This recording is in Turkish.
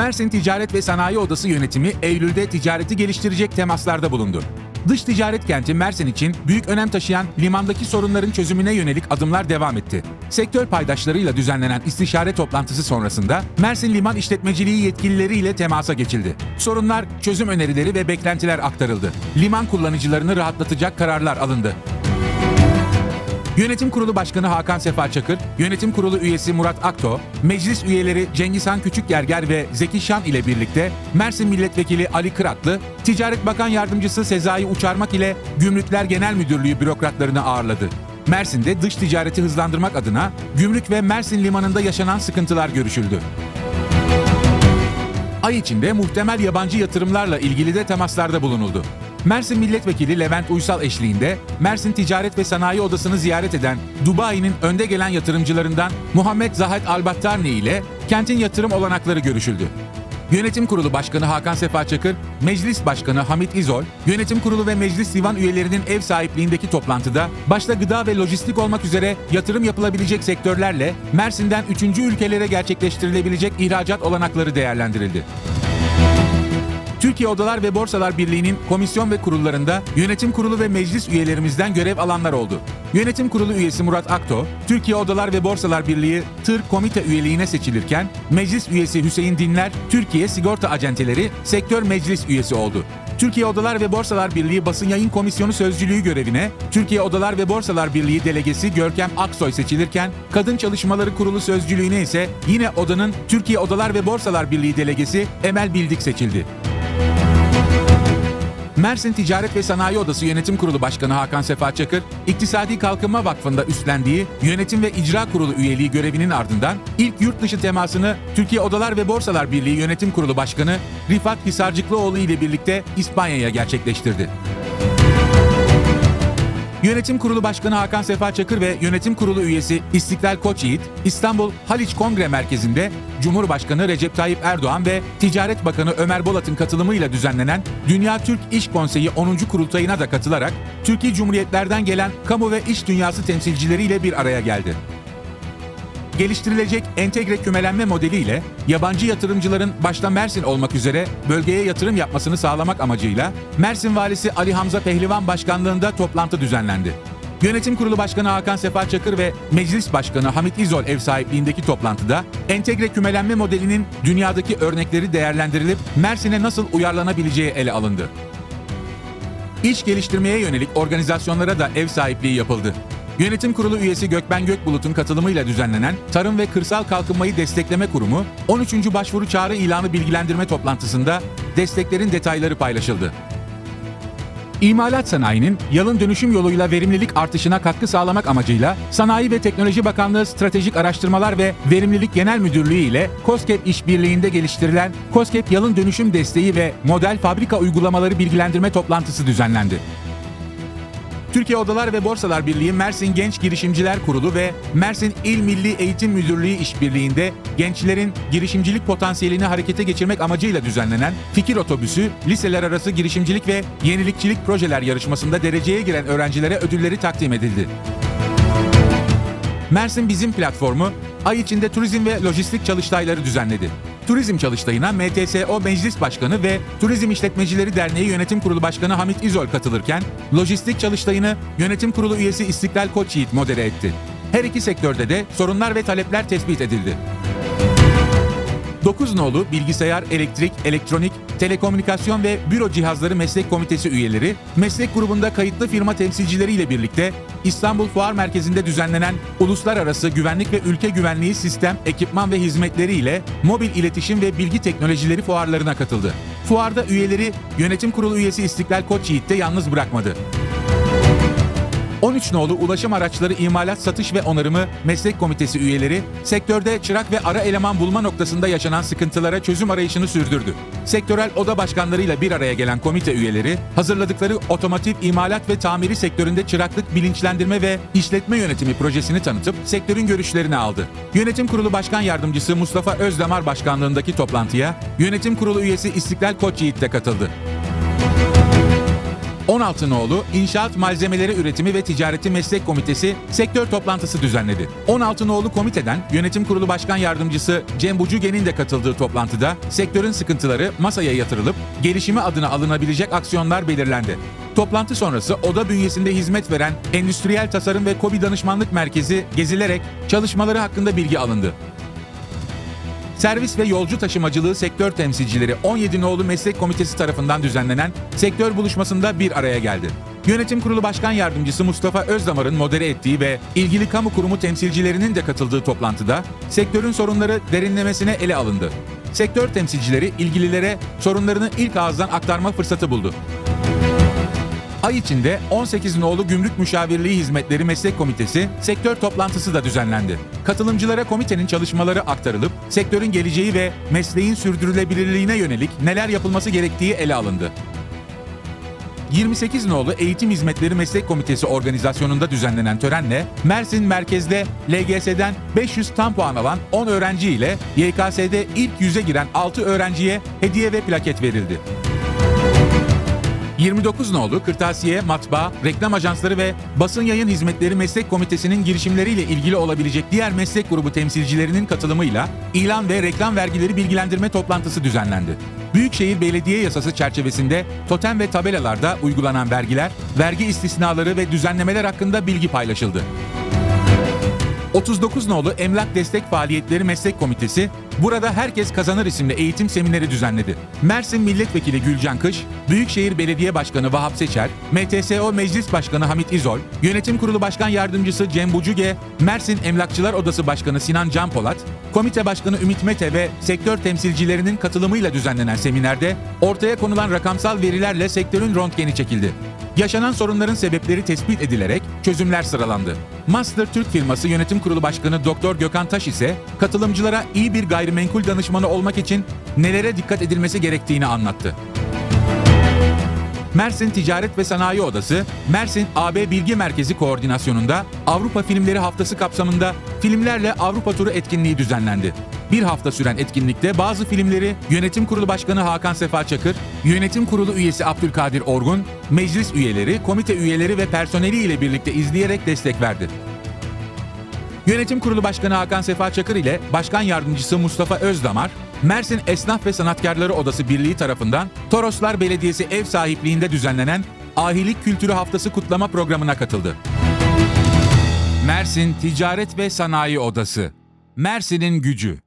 Mersin Ticaret ve Sanayi Odası yönetimi Eylül'de ticareti geliştirecek temaslarda bulundu. Dış ticaret kenti Mersin için büyük önem taşıyan limandaki sorunların çözümüne yönelik adımlar devam etti. Sektör paydaşlarıyla düzenlenen istişare toplantısı sonrasında Mersin Liman İşletmeciliği yetkilileriyle temasa geçildi. Sorunlar, çözüm önerileri ve beklentiler aktarıldı. Liman kullanıcılarını rahatlatacak kararlar alındı. Yönetim Kurulu Başkanı Hakan Sefa Çakır, Yönetim Kurulu üyesi Murat Akto, meclis üyeleri Cengizhan Küçükgerger ve Zeki Şan ile birlikte Mersin Milletvekili Ali Kıratlı, Ticaret Bakan Yardımcısı Sezai Uçarmak ile Gümrükler Genel Müdürlüğü bürokratlarını ağırladı. Mersin'de dış ticareti hızlandırmak adına Gümrük ve Mersin Limanı'nda yaşanan sıkıntılar görüşüldü. Ay içinde muhtemel yabancı yatırımlarla ilgili de temaslarda bulunuldu. Mersin Milletvekili Levent Uysal eşliğinde Mersin Ticaret ve Sanayi Odası'nı ziyaret eden Dubai'nin önde gelen yatırımcılarından Muhammed Zahed Albattarni ile kentin yatırım olanakları görüşüldü. Yönetim Kurulu Başkanı Hakan Sefa Çakır, Meclis Başkanı Hamit İzol, Yönetim Kurulu ve Meclis Divan üyelerinin ev sahipliğindeki toplantıda başta gıda ve lojistik olmak üzere yatırım yapılabilecek sektörlerle Mersin'den üçüncü ülkelere gerçekleştirilebilecek ihracat olanakları değerlendirildi. Türkiye Odalar ve Borsalar Birliği'nin komisyon ve kurullarında yönetim kurulu ve meclis üyelerimizden görev alanlar oldu. Yönetim kurulu üyesi Murat Akto, Türkiye Odalar ve Borsalar Birliği tır komite üyeliğine seçilirken, meclis üyesi Hüseyin Dinler, Türkiye Sigorta Acenteleri sektör meclis üyesi oldu. Türkiye Odalar ve Borsalar Birliği Basın Yayın Komisyonu Sözcülüğü görevine Türkiye Odalar ve Borsalar Birliği delegesi Görkem Aksoy seçilirken Kadın Çalışmaları Kurulu Sözcülüğüne ise yine odanın Türkiye Odalar ve Borsalar Birliği delegesi Emel Bildik seçildi. Mersin Ticaret ve Sanayi Odası Yönetim Kurulu Başkanı Hakan Sefa Çakır, İktisadi Kalkınma Vakfı'nda üstlendiği yönetim ve icra kurulu üyeliği görevinin ardından ilk yurt dışı temasını Türkiye Odalar ve Borsalar Birliği Yönetim Kurulu Başkanı Rifat Hisarcıklıoğlu ile birlikte İspanya'ya gerçekleştirdi. Yönetim Kurulu Başkanı Hakan Sefa Çakır ve Yönetim Kurulu üyesi İstiklal Koçyiğit, İstanbul Haliç Kongre Merkezi'nde Cumhurbaşkanı Recep Tayyip Erdoğan ve Ticaret Bakanı Ömer Bolat'ın katılımıyla düzenlenen Dünya Türk İş Konseyi 10. Kurultayına da katılarak Türkiye Cumhuriyetlerden gelen kamu ve iş dünyası temsilcileriyle bir araya geldi geliştirilecek entegre kümelenme modeliyle yabancı yatırımcıların başta Mersin olmak üzere bölgeye yatırım yapmasını sağlamak amacıyla Mersin Valisi Ali Hamza Pehlivan başkanlığında toplantı düzenlendi. Yönetim Kurulu Başkanı Hakan Sefa Çakır ve Meclis Başkanı Hamit İzol ev sahipliğindeki toplantıda entegre kümelenme modelinin dünyadaki örnekleri değerlendirilip Mersin'e nasıl uyarlanabileceği ele alındı. İş geliştirmeye yönelik organizasyonlara da ev sahipliği yapıldı. Yönetim Kurulu üyesi Gökben Gökbulut'un katılımıyla düzenlenen Tarım ve Kırsal Kalkınmayı Destekleme Kurumu 13. Başvuru Çağrı İlanı Bilgilendirme Toplantısında desteklerin detayları paylaşıldı. İmalat sanayinin yalın dönüşüm yoluyla verimlilik artışına katkı sağlamak amacıyla Sanayi ve Teknoloji Bakanlığı Stratejik Araştırmalar ve Verimlilik Genel Müdürlüğü ile COSGAP işbirliğinde geliştirilen COSGAP Yalın Dönüşüm Desteği ve Model Fabrika Uygulamaları Bilgilendirme Toplantısı düzenlendi. Türkiye Odalar ve Borsalar Birliği Mersin Genç Girişimciler Kurulu ve Mersin İl Milli Eğitim Müdürlüğü işbirliğinde gençlerin girişimcilik potansiyelini harekete geçirmek amacıyla düzenlenen Fikir Otobüsü, liseler arası girişimcilik ve yenilikçilik projeler yarışmasında dereceye giren öğrencilere ödülleri takdim edildi. Mersin Bizim platformu ay içinde turizm ve lojistik çalıştayları düzenledi. Turizm çalıştayına MTSO Meclis Başkanı ve Turizm İşletmecileri Derneği Yönetim Kurulu Başkanı Hamit İzol katılırken, lojistik çalıştayını Yönetim Kurulu üyesi İstiklal Koçyiğit modere etti. Her iki sektörde de sorunlar ve talepler tespit edildi. 9 nolu bilgisayar, elektrik, elektronik, telekomünikasyon ve büro cihazları meslek komitesi üyeleri, meslek grubunda kayıtlı firma temsilcileriyle birlikte İstanbul Fuar Merkezi'nde düzenlenen Uluslararası Güvenlik ve Ülke Güvenliği Sistem, Ekipman ve Hizmetleri ile Mobil İletişim ve Bilgi Teknolojileri fuarlarına katıldı. Fuarda üyeleri Yönetim Kurulu üyesi İstiklal Koçyiğit de yalnız bırakmadı. 13 nolu ulaşım araçları imalat, satış ve onarımı meslek komitesi üyeleri sektörde çırak ve ara eleman bulma noktasında yaşanan sıkıntılara çözüm arayışını sürdürdü. Sektörel oda başkanlarıyla bir araya gelen komite üyeleri hazırladıkları otomotiv imalat ve tamiri sektöründe çıraklık bilinçlendirme ve işletme yönetimi projesini tanıtıp sektörün görüşlerini aldı. Yönetim Kurulu Başkan Yardımcısı Mustafa Özdamar başkanlığındaki toplantıya Yönetim Kurulu üyesi İstiklal Koçyiğit de katıldı. 16 nolu İnşaat Malzemeleri Üretimi ve Ticareti Meslek Komitesi sektör toplantısı düzenledi. 16 nolu komiteden Yönetim Kurulu Başkan Yardımcısı Cem Bucugen'in de katıldığı toplantıda sektörün sıkıntıları masaya yatırılıp gelişimi adına alınabilecek aksiyonlar belirlendi. Toplantı sonrası oda bünyesinde hizmet veren Endüstriyel Tasarım ve KOBİ Danışmanlık Merkezi gezilerek çalışmaları hakkında bilgi alındı. Servis ve yolcu taşımacılığı sektör temsilcileri 17 nolu meslek komitesi tarafından düzenlenen sektör buluşmasında bir araya geldi. Yönetim Kurulu Başkan Yardımcısı Mustafa Özdamar'ın modere ettiği ve ilgili kamu kurumu temsilcilerinin de katıldığı toplantıda sektörün sorunları derinlemesine ele alındı. Sektör temsilcileri ilgililere sorunlarını ilk ağızdan aktarma fırsatı buldu. Ay içinde 18 nolu Gümrük Müşavirliği Hizmetleri Meslek Komitesi sektör toplantısı da düzenlendi. Katılımcılara komitenin çalışmaları aktarılıp sektörün geleceği ve mesleğin sürdürülebilirliğine yönelik neler yapılması gerektiği ele alındı. 28 nolu Eğitim Hizmetleri Meslek Komitesi organizasyonunda düzenlenen törenle Mersin merkezde LGS'den 500 tam puan alan 10 öğrenci ile YKS'de ilk yüze giren 6 öğrenciye hediye ve plaket verildi. 29 nolu Kırtasiye, Matbaa, Reklam Ajansları ve Basın Yayın Hizmetleri Meslek Komitesi'nin girişimleriyle ilgili olabilecek diğer meslek grubu temsilcilerinin katılımıyla ilan ve reklam vergileri bilgilendirme toplantısı düzenlendi. Büyükşehir Belediye Yasası çerçevesinde totem ve tabelalarda uygulanan vergiler, vergi istisnaları ve düzenlemeler hakkında bilgi paylaşıldı. 39 nolu Emlak Destek Faaliyetleri Meslek Komitesi burada Herkes Kazanır isimli eğitim semineri düzenledi. Mersin Milletvekili Gülcan Kış, Büyükşehir Belediye Başkanı Vahap Seçer, MTSO Meclis Başkanı Hamit İzol, Yönetim Kurulu Başkan Yardımcısı Cem Bucuge, Mersin Emlakçılar Odası Başkanı Sinan Can Polat, Komite Başkanı Ümit Mete ve sektör temsilcilerinin katılımıyla düzenlenen seminerde ortaya konulan rakamsal verilerle sektörün röntgeni çekildi. Yaşanan sorunların sebepleri tespit edilerek çözümler sıralandı. Master Türk firması yönetim kurulu başkanı Doktor Gökhan Taş ise katılımcılara iyi bir gayrimenkul danışmanı olmak için nelere dikkat edilmesi gerektiğini anlattı. Mersin Ticaret ve Sanayi Odası, Mersin AB Bilgi Merkezi koordinasyonunda Avrupa Filmleri Haftası kapsamında Filmlerle Avrupa Turu etkinliği düzenlendi. Bir hafta süren etkinlikte bazı filmleri Yönetim Kurulu Başkanı Hakan Sefa Çakır, Yönetim Kurulu üyesi Abdülkadir Orgun, meclis üyeleri, komite üyeleri ve personeli ile birlikte izleyerek destek verdi. Yönetim Kurulu Başkanı Hakan Sefa Çakır ile Başkan Yardımcısı Mustafa Özdamar, Mersin Esnaf ve Sanatkarları Odası Birliği tarafından Toroslar Belediyesi ev sahipliğinde düzenlenen Ahilik Kültürü Haftası kutlama programına katıldı. Mersin Ticaret ve Sanayi Odası Mersin'in gücü